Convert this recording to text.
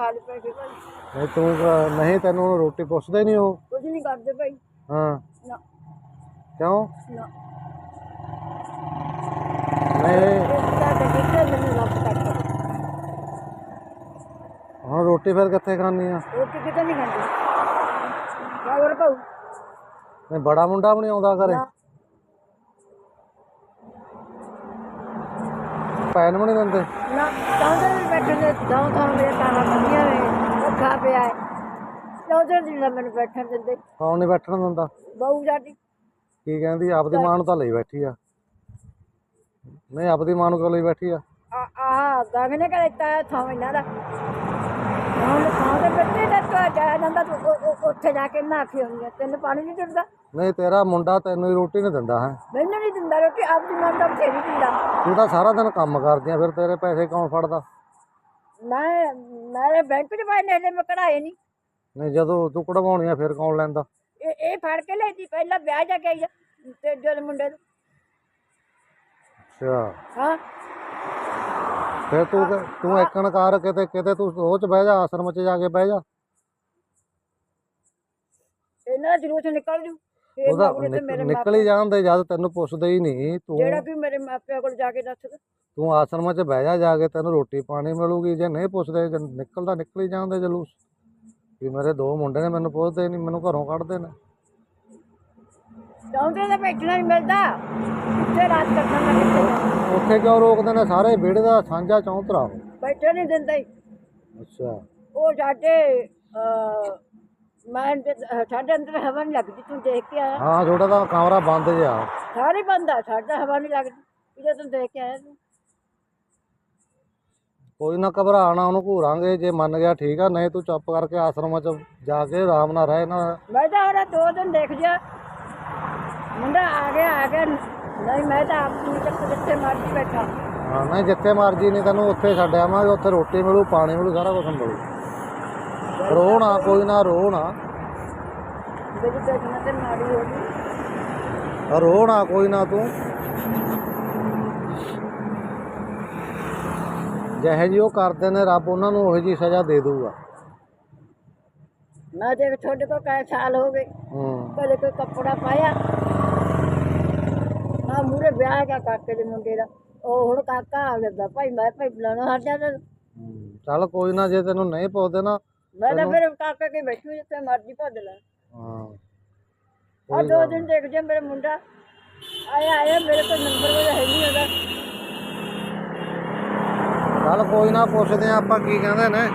ਖਾ ਲਈ ਪੈਸੇ ਭਾਈ। ਨਹੀਂ ਤੂੰ ਕ- ਨਹੀਂ ਤੈਨੂੰ ਰੋਟੀ ਪੁੱਛਦੇ ਨਹੀਂ ਉਹ? ਕੁਝ ਨਹੀਂ ਕਰਦੇ ਭਾਈ। ਹਾਂ। ਨਾ। ਕਿਉਂ? ਨਾ। ਨਹੀਂ। ਤਾਂ ਕਿਤੇ ਮੈਨੂੰ ਰੱਬ ਤੱਕ ਹੁਣ ਰੋਟੀ ਫਿਰ ਕਿੱਥੇ ਖਾਣੀ ਆ? ਰੋਟੀ ਕਿਤੇ ਨਹੀਂ ਖਾਂਦੀ। ਹੋਰ ਭਾਉ ਨਹੀਂ ਬੜਾ ਮੁੰਡਾ ਵੀ ਨਹੀਂ ਆਉਂਦਾ ਘਰੇ। ਨਾ। ਪੈਨ ਵੀ ਨਹੀਂ ਦਿੰਦੇ। ਨਾ ਚਾਹੁੰਦੇ ਨੇ ਬੈਠੇ ਨੇ ਦਾਉ ਥਾਂ ਮੇਰੇ ਤਾਰਾ ਬੰਦੀਆਂ ਨੇ ਉਹ ਖਾ ਪਿਆ ਹੈ ਚਾਹੁੰਦੇ ਨਹੀਂ ਨਾ ਮੈਨੂੰ ਬੈਠਣ ਦਿੰਦੇ। ਕੌਣ ਨਹੀਂ ਬੈਠਣ ਦਿੰਦਾ। ਬਹੂ ਸਾਡੀ। ਕੀ ਕਹਿੰਦੀ ਆਪਦੀ ਮਾਂ ਨੂੰ ਤਾਂ ਲਈ ਬੈਠੀ ਆ। ਨਹੀਂ ਆਪਦੀ ਮਾਂ ਨੂੰ ਕਿਉਂ ਲਈ ਬੈਠੀ ਆ? ਆ ਆ ਗਾਵੇਂ ਨੇ ਕਹਿੰਦਾ ਥਾਂ ਇਹਨਾਂ ਦਾ। ਹੁਣ ਥਾਂ ਦੇ ਬੱਚੇ ਦਾ ਤਾਂ ਜਾਇਆ ਜਾਂਦਾ ਤੂੰ ਉਹ- ਉਹ- ਉੱਥੇ ਜਾ ਕੇ ਨਹਾ ਕੇ ਆਉਂਦੀ ਆ। ਤੈਨੂੰ ਪਾਣੀ ਨਹੀਂ ਦਿੰਦਾ। ਨਹੀਂ ਤੇਰਾ ਮੁੰਡਾ ਤੈਨੂੰ ਹੀ ਰੋਟੀ ਨਹੀਂ ਦਿੰਦਾ ਹੈ। ਮੈਨੂੰ ਨਹੀਂ ਦਿੰਦਾ ਰੋਟੀ ਆਪਦੀ ਮਾਂ ਦਾ ਬਥੇਰੀ ਦਿੰਦਾ। ਤੂੰ ਤਾਂ ਸਾਰਾ ਦਿਨ ਕੰਮ ਕਰਦੀ ਆ ਫਿਰ ਤੇਰੇ ਪੈਸੇ ਕੌਣ ਫੜਦਾ? ਮੈਂ ਮੇਰੇ ਬੈਂਕ 'ਚ ਪਾਏ ਨੇ ਹਜੇ ਮੈਂ ਕਢਾਏ ਨਹੀਂ ਨਹੀਂ ਜਦੋਂ ਤੂੰ ਕਢਵਾਉਣੀ ਆ ਫਿਰ ਕੌਣ ਲੈਂਦਾ? ਇਹ ਇਹ ਫੜ ਕੇ ਲੈਦੀ ਪਹਿਲਾਂ ਵਿਆਹ ਜਾ ਕੇ ਆਈ ਆ ਤੇ ਜਦ ਮੁੰਡੇ ਨੂੰ। ਅੱਛਾ। ਹਾਂ। ਫਿਰ ਤੂੰ ਕਿ- ਤੂੰ ਇੱਕਣ ਕਰ ਕਿਤੇ ਕਿਤੇ ਤੂੰ ਉਹ ਚ ਬਹਿ ਜਾ ਆਸ਼ਰਮ ਚ ਜਾ ਕੇ ਬਹਿ ਜਾ। ਇਹਨਾਂ ਦਾ ਜਲੂਸ ਨਿਕਲ ਜੂ। ਫੇਰ ਉਹਦਾ ਤੇ ਨਿਕ- ਨਿਕਲ ਹੀ ਜਾਂਦੇ ਜਦ ਤੈਨੂੰ ਪੁੱਛਦੇ ਹੀ ਨਹੀਂ ਤੂੰ ਜਿਹੜਾ ਕੋਈ ਮੇਰੇ ਮਾਪਿਆਂ ਕੋਲ ਜਾ ਕੇ ਦੱਸ ਤੂੰ ਆਸ਼ਰਮ ਚ ਬਹਿ ਜਾ ਜਾ ਕੇ ਤੈਨੂੰ ਰੋਟੀ ਪਾਣੀ ਮਿਲੂਗੀ ਜੇ ਨਹੀਂ ਪੁੱਛਦੇ ਜੇ ਨਿਕਲਦਾ ਨਿਕਲ ਹੀ ਜਾਂਦੇ ਜਲੂਸ। ਵੀ ਮੇਰੇ ਦੋ ਮੁੰਡੇ ਨੇ ਮੈਨੂੰ ਪੁੱਛਦੇ ਨਹੀਂ ਮੈਨੂੰ ਘਰੋਂ ਕੱਢਦੇ ਨੇ। ਚਾਹੁੰਦੇ ਤਾਂ ਬੈਠਣਾ ਨਹੀਂ ਮਿਲਦਾ। ਕਿੱਥੇ ਰਾਤ ਕੱਟਣਾ ਨਾ ਕਿੱਥੇ। ਉੱਥੇ ਕਿਉਂ ਰੋਕਦੇ ਨੇ? ਸਾਰੇ ਵਿਹੜੇ ਦਾ ਸਾਂਝਾ ਚੌਂਤਰਾ। ਬੈਠੇ ਨਹੀਂ ਦਿੰਦੇ। ਅੱਛਾ। ਉਹ ਸਾਡੇ ਅਹ, ਮੈਂ ਤੇ- ਅਹ, ਸਾਡੇ ਅੰਦਰ ਹਵਾ ਨਹੀਂ ਲੱਗਦੀ ਤੂੰ ਦੇਖ ਕੇ ਆਇਆ ਹਾਂ ਥੋੜਾ ਤਾਂ ਕਮਰਾ ਬੰਦ ਜਿਆ ਸਾਰੇ ਬੰਦ ਆ ਸਾਡਾ ਹਵਾ ਨਹੀਂ ਲੱਗਦੀ ਜੇ ਤੂੰ ਦੇਖ ਕੇ ਆਇਆ ਤੂੰ? ਕੋਈ ਨਾ ਘਬਰਾਣਾ ਉਹਨੂੰ ਘੂਰਾਂਗੇ ਜੇ ਮੰਨ ਗਿਆ ਠੀਕ ਆ ਨਹੀਂ ਤੂੰ ਚੁੱਪ ਕਰਕੇ ਆਸ਼ਰਮ ਚ ਜਾ ਕੇ ਆਰਾਮ ਨਾਲ ਰਹਿ ਨਾ। ਮੈਂ ਤਾਂ ਉਹਦਾ ਦੋ ਦਿਨ ਦੇਖ ਜਾ ਮੁੰਡਾ ਆ ਗਿਆ ਆ ਗਿਆ ਨਹੀਂ ਮੈਂ ਤਾਂ ਆਪ ਨੂੰ ਚੱਕ ਜਿੱਥੇ ਮਰਜ਼ੀ ਬੈਠਾ। ਹਾਂ ਨਹੀਂ ਜਿੱਥੇ ਮਰਜ਼ੀ ਨਹੀਂ ਤੈਨੂੰ ਉੱਥੇ ਛੱਡ ਆਵਾਂਗੇ ਉੱਥੇ ਰੋਟੀ ਮਿਲੂ ਪਾਣੀ ਮਿਲੂ ਸਾਰਾ ਕੁਝ ਮਿਲੂ। ਰੋ ਨਾ ਕੋਈ ਨਾ ਰੋ ਨਾ। ਜਿਹੜੀ ਦੇਖਣਾ ਤੇ ਮਾੜੀ ਹੋ ਗਈ ਰੋ ਨਾ ਕੋਈ ਨਾ ਤੂੰ। ਜਿਹੇ ਜੀ ਉਹ ਕਰਦੇ ਨੇ ਰੱਬ ਉਹਨਾਂ ਨੂੰ ਉਹੋ ਜੀ ਸਜ਼ਾ ਦੇ ਦੂਗਾ ਮੈਂ ਦੇਖ ਤੁਹਾਡੇ ਕੋਲ ਕਈ ਸਾਲ ਹੋ ਗਏ ਹੂੰ। ਕਦੇ ਕੋਈ ਕੱਪੜਾ ਪਾਇਆ ਆ ਮੂਰੇ ਵਿਆਹ ਗਿਆ ਕਾਕੇ ਦੇ ਮੁੰਡੇ ਦਾ ਉਹ ਹੁਣ ਕਾਕਾ ਆ ਗਿਆ ਭਾਈ ਮੈਂ ਭਾਈ ਬੁਲਾਣਾ ਹਟ ਹੂੰ। ਚੱਲ ਕੋਈ ਨਾ ਜੇ ਤੈਨੂੰ ਨਹੀਂ ਪੁੱਛਦੇ ਨਾ ਮੈਂ ਤਾਂ ਫਿਰ ਕਾਕੇ ਕੇ ਬੈਠੂ ਜਿੱਥੇ ਮਰਜ਼ੀ ਭੱਜ ਲੈ। ਹਾਂ। ਆ ਦੋ ਦਿਨ ਦੇਖ ਜੇ ਮੇਰਾ ਮੁੰਡਾ। ਆਇਆ ਆਇਆ ਮੇਰੇ ਕੋਲ ਨੰਬਰ ਵਜਾ ਹੈ ਨਹੀਂ ਉਹਦਾ ਚੱਲ ਕੋਈ ਨਾ ਪੁੱਛਦੇ ਆ ਆਪਾਂ ਕੀ ਕਹਿੰਦੇ ਨੇ।